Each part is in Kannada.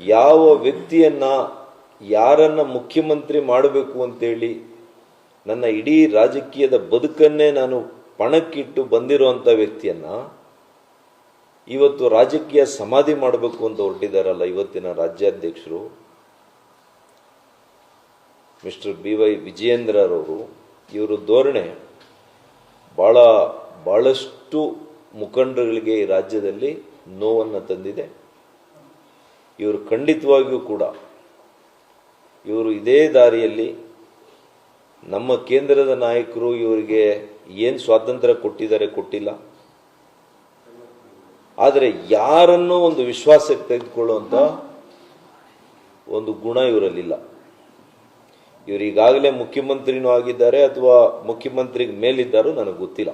ಯಾವ ವ್ಯಕ್ತಿಯನ್ನ ಯಾರನ್ನ ಮುಖ್ಯಮಂತ್ರಿ ಮಾಡಬೇಕು ಅಂತೇಳಿ ನನ್ನ ಇಡೀ ರಾಜಕೀಯದ ಬದುಕನ್ನೇ ನಾನು ಪಣಕ್ಕಿಟ್ಟು ಬಂದಿರುವಂಥ ವ್ಯಕ್ತಿಯನ್ನ ಇವತ್ತು ರಾಜಕೀಯ ಸಮಾಧಿ ಮಾಡಬೇಕು ಅಂತ ಹೊರಟಿದ್ದಾರಲ್ಲ ಇವತ್ತಿನ ರಾಜ್ಯಾಧ್ಯಕ್ಷರು, ಮಿಸ್ಟರ್ ಬಿ ವೈ ವಿಜಯೇಂದ್ರರವರು. ಇವರು ಧೋರಣೆ ಭಾಳ ಭಾಳಷ್ಟು ಮುಖಂಡರುಗಳಿಗೆ ಈ ರಾಜ್ಯದಲ್ಲಿ ನೋವನ್ನು ತಂದಿದೆ. ಇವರು ಖಂಡಿತವಾಗಿಯೂ ಕೂಡ ಇವರು ಇದೇ ದಾರಿಯಲ್ಲಿ ನಮ್ಮ ಕೇಂದ್ರದ ನಾಯಕರು ಇವರಿಗೆ ಏನು ಸ್ವಾತಂತ್ರ್ಯ ಕೊಟ್ಟಿದ್ದಾರೆ ಕೊಟ್ಟಿಲ್ಲ. ಆದರೆ ಯಾರನ್ನೂ ಒಂದು ವಿಶ್ವಾಸಕ್ಕೆ ತೆಗೆದುಕೊಳ್ಳುವಂಥ ಒಂದು ಗುಣ ಇವರಲ್ಲಿಲ್ಲ. ಇವರು ಈಗಾಗಲೇ ಮುಖ್ಯಮಂತ್ರಿನೂ ಆಗಿದ್ದಾರೆ ಅಥವಾ ಮುಖ್ಯಮಂತ್ರಿಗೆ ಮೇಲಿದ್ದಾರೋ ನನಗೆ ಗೊತ್ತಿಲ್ಲ.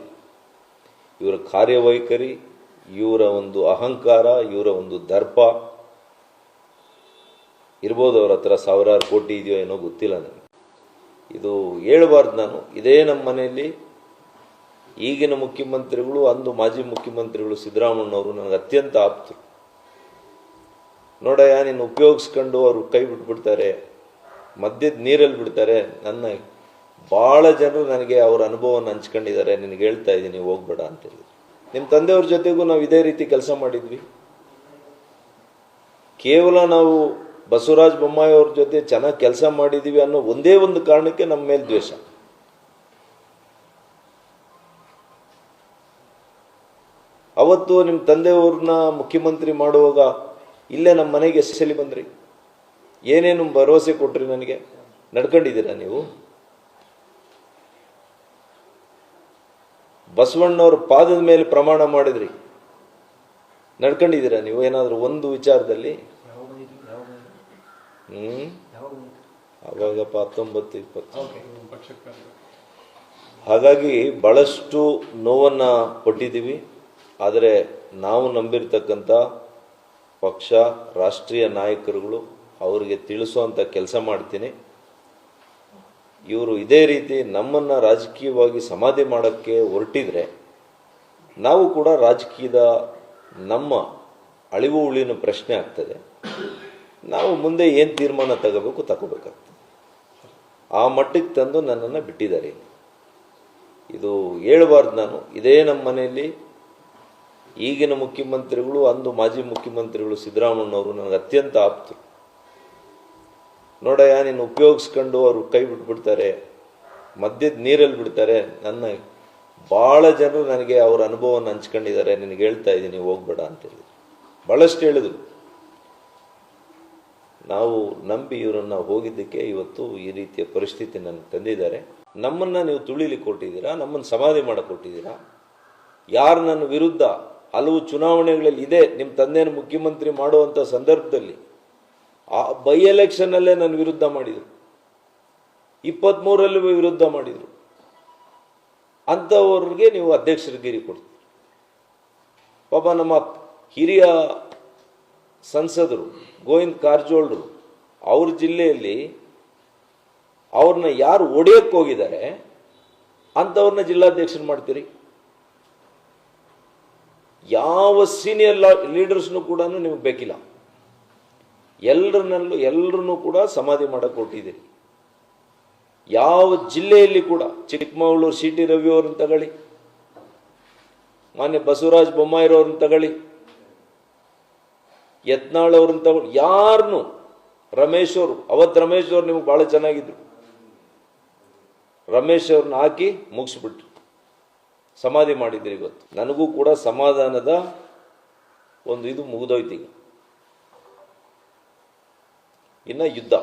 ಇವರ ಕಾರ್ಯವೈಖರಿ, ಇವರ ಒಂದು ಅಹಂಕಾರ, ಇವರ ಒಂದು ದರ್ಪ ಇರ್ಬೋದು ಅವ್ರ ಹತ್ರ ಸಾವಿರಾರು ಕೋಟಿ ಇದೆಯೋ ಏನೋ ಗೊತ್ತಿಲ್ಲ ನನಗೆ. ಇದು ಹೇಳ್ಬಾರ್ದು ನಾನು. ಇದೇ ನಮ್ಮ ಮನೆಯಲ್ಲಿ ಈಗಿನ ಮುಖ್ಯಮಂತ್ರಿಗಳು, ಅಂದು ಮಾಜಿ ಮುಖ್ಯಮಂತ್ರಿಗಳು ಸಿದ್ದರಾಮಣ್ಣವರು ನನಗೆ ಅತ್ಯಂತ ಆಪ್ತರು. ನೋಡಯ್ಯ ನೀನು ಉಪಯೋಗಿಸ್ಕೊಂಡು ಅವರು ಕೈ ಬಿಟ್ಬಿಡ್ತಾರೆ, ಮದ್ಯದ ನೀರಲ್ಲಿ ಬಿಡ್ತಾರೆ. ನನ್ನ ಭಾಳ ಜನರು ನನಗೆ ಅವ್ರ ಅನುಭವವನ್ನು ಹಂಚ್ಕೊಂಡಿದ್ದಾರೆ. ನಿನಗೆ ಹೇಳ್ತಾ ಇದ್ದೀನಿ, ಹೋಗ್ಬೇಡ ಅಂತೇಳಿ ನಿಮ್ಮ ತಂದೆಯವ್ರ ಜೊತೆಗೂ ನಾವು ಇದೇ ರೀತಿ ಕೆಲಸ ಮಾಡಿದ್ವಿ. ಕೇವಲ ನಾವು ಬಸವರಾಜ ಬೊಮ್ಮಾಯಿ ಅವ್ರ ಜೊತೆ ಚೆನ್ನಾಗಿ ಕೆಲಸ ಮಾಡಿದ್ದೀವಿ ಅನ್ನೋ ಒಂದೇ ಒಂದು ಕಾರಣಕ್ಕೆ ನಮ್ಮ ಮೇಲೆ ದ್ವೇಷ. ಅವತ್ತು ನಿಮ್ಮ ತಂದೆಯವ್ರನ್ನ ಮುಖ್ಯಮಂತ್ರಿ ಮಾಡುವಾಗ ಇಲ್ಲೇ ನಮ್ಮ ಮನೆಗೆ ಎಸ್ಸಲಿ ಸಲ ಬಂದ್ರಿ. ಏನೇನು ಭರವಸೆ ಕೊಟ್ರಿ ನನಗೆ? ನಡ್ಕೊಂಡಿದ್ದೀರಾ ನೀವು? ಬಸವಣ್ಣವ್ರ ಪಾದದ ಮೇಲೆ ಪ್ರಮಾಣ ಮಾಡಿದ್ರಿ. ನಡ್ಕೊಂಡಿದ್ದೀರಾ ನೀವು? ಏನಾದರೂ ಒಂದು ವಿಚಾರದಲ್ಲಿ? ಹ್ಮ್. ಅವಾಗಪ್ಪ ಹತ್ತೊಂಬತ್ತು ಇಪ್ಪತ್ತು. ಹಾಗಾಗಿ ಬಹಳಷ್ಟು ನೋವನ್ನು ಕೊಟ್ಟಿದ್ದೀವಿ. ಆದರೆ ನಾವು ನಂಬಿರ್ತಕ್ಕಂಥ ಪಕ್ಷ ರಾಷ್ಟ್ರೀಯ ನಾಯಕರುಗಳು ಅವರಿಗೆ ತಿಳಿಸುವಂಥ ಕೆಲಸ ಮಾಡ್ತೀನಿ. ಇವರು ಇದೇ ರೀತಿ ನಮ್ಮನ್ನು ರಾಜಕೀಯವಾಗಿ ಸಮಾಧಿ ಮಾಡೋಕ್ಕೆ ಹೊರಟಿದ್ರೆ ನಾವು ಕೂಡ ರಾಜಕೀಯದ ನಮ್ಮ ಅಳಿವು ಉಳಿನ ಪ್ರಶ್ನೆ ಆಗ್ತದೆ. ನಾವು ಮುಂದೆ ಏನು ತೀರ್ಮಾನ ತಗೋಬೇಕು ತಗೋಬೇಕಾಗ್ತದೆ. ಆ ಮಟ್ಟಕ್ಕೆ ತಂದು ನನ್ನನ್ನು ಬಿಟ್ಟಿದ್ದಾರೆ ಇದು ಹೇಳ್ಬಾರ್ದು ನಾನು. ಇದೇ ನಮ್ಮ ಮನೆಯಲ್ಲಿ ಈಗಿನ ಮುಖ್ಯಮಂತ್ರಿಗಳು, ಅಂದು ಮಾಜಿ ಮುಖ್ಯಮಂತ್ರಿಗಳು ಸಿದ್ದರಾಮಣ್ಣವರು ನನಗೆ ಅತ್ಯಂತ ಆಪ್ತರು ನೋಡಯ್ಯ, ನೀನು ಉಪಯೋಗಿಸ್ಕೊಂಡು ಅವರು ಕೈ ಬಿಟ್ಬಿಡ್ತಾರೆ, ಮದ್ಯದ ನೀರಲ್ಲಿ ಬಿಡ್ತಾರೆ. ನನ್ನ ಭಾಳ ಜನರು ನನಗೆ ಅವರ ಅನುಭವವನ್ನು ಹಂಚ್ಕೊಂಡಿದ್ದಾರೆ. ನಿನಗೆ ಹೇಳ್ತಾ ಇದ್ದೀನಿ, ಹೋಗ್ಬೇಡ ಅಂತೇಳಿ ಭಾಳಷ್ಟು ಹೇಳಿದ್ರು. ನಾವು ನಂಬಿ ಇವರನ್ನ ಹೋಗಿದ್ದಕ್ಕೆ ಇವತ್ತು ಈ ರೀತಿಯ ಪರಿಸ್ಥಿತಿ ನನಗೆ ತಂದಿದ್ದಾರೆ. ನಮ್ಮನ್ನ ನೀವು ತುಳಿಲಿಕ್ಕೆ ಕೊಟ್ಟಿದ್ದೀರಾ, ನಮ್ಮನ್ನು ಸಮಾಧಿ ಮಾಡಿಕೊಟ್ಟಿದ್ದೀರಾ? ಕೊಟ್ಟಿದ್ದೀರಾ ಯಾರು ನನ್ನ ವಿರುದ್ಧ ಹಲವು ಚುನಾವಣೆಗಳಲ್ಲಿ ಇದೆ ನಿಮ್ಮ ತಂದೆಯನ್ನು ಮುಖ್ಯಮಂತ್ರಿ ಮಾಡುವಂಥ ಸಂದರ್ಭದಲ್ಲಿ ಆ ಬೈ ಎಲೆಕ್ಷನ್ನಲ್ಲೇ ನನ್ನ ವಿರುದ್ಧ ಮಾಡಿದರು. ಇಪ್ಪತ್ತ್ಮೂರಲ್ಲೂ ವಿರುದ್ಧ ಮಾಡಿದರು. ಅಂಥವ್ರಿಗೆ ನೀವು ಅಧ್ಯಕ್ಷರಿಗಿರಿ ಕೊಡ್ತೀರಿ. ಪಾಪ ನಮ್ಮ ಹಿರಿಯ ಸಂಸದರು, ಗೋವಿಂದ ಕಾರಜೋಳರು, ಅವ್ರ ಜಿಲ್ಲೆಯಲ್ಲಿ ಅವ್ರನ್ನ ಯಾರು ಒಡೆಯಕ್ಕೆ ಹೋಗಿದ್ದಾರೆ, ಅಂಥವ್ರನ್ನ ಜಿಲ್ಲಾಧ್ಯಕ್ಷರು ಮಾಡ್ತೀರಿ? ಯಾವ ಸೀನಿಯರ್ ಲೀಡರ್ಸ್ನು ಕೂಡ ನಿಮಗೆ ಬೇಕಿಲ್ಲ. ಎಲ್ಲರನ್ನಲ್ಲೂ ಎಲ್ಲರನ್ನೂ ಕೂಡ ಸಮಾಧಿ ಮಾಡಕ್ಕೆ ಕೊಟ್ಟಿದ್ದೀರಿ ಯಾವ ಜಿಲ್ಲೆಯಲ್ಲಿ ಕೂಡ ಚಿಕ್ಕಮಗಳೂರು ಸಿ ಟಿ ರವಿ ಅವ್ರನ್ನ ತಗೊಳ್ಳಿ, ಮಾನ್ಯ ಬಸವರಾಜ್ ಬೊಮ್ಮಾಯಿರವ್ರನ್ನ ತಗೊಳ್ಳಿ ಯತ್ನಾಳ್ ಅವ್ರನ್ನ ತಗೊಂಡು ಯಾರನ್ನು ರಮೇಶ್ ಅವರು ಅವತ್ತು ರಮೇಶ್ ಅವ್ರು ನಿಮ್ಗೆ ಭಾಳ ಚೆನ್ನಾಗಿದ್ರು. ರಮೇಶ್ ಅವ್ರನ್ನ ಹಾಕಿ ಮುಗಿಸ್ಬಿಟ್ರು. ಸಮಾಧಿ ಮಾಡಿದ್ರಿ ಇವತ್ತು. ನನಗೂ ಕೂಡ ಸಮಾಧಾನದ ಒಂದು ಇದು ಮುಗಿದೋಯ್ತೀಗ ಇನ್ನ ಯುದ್ಧ.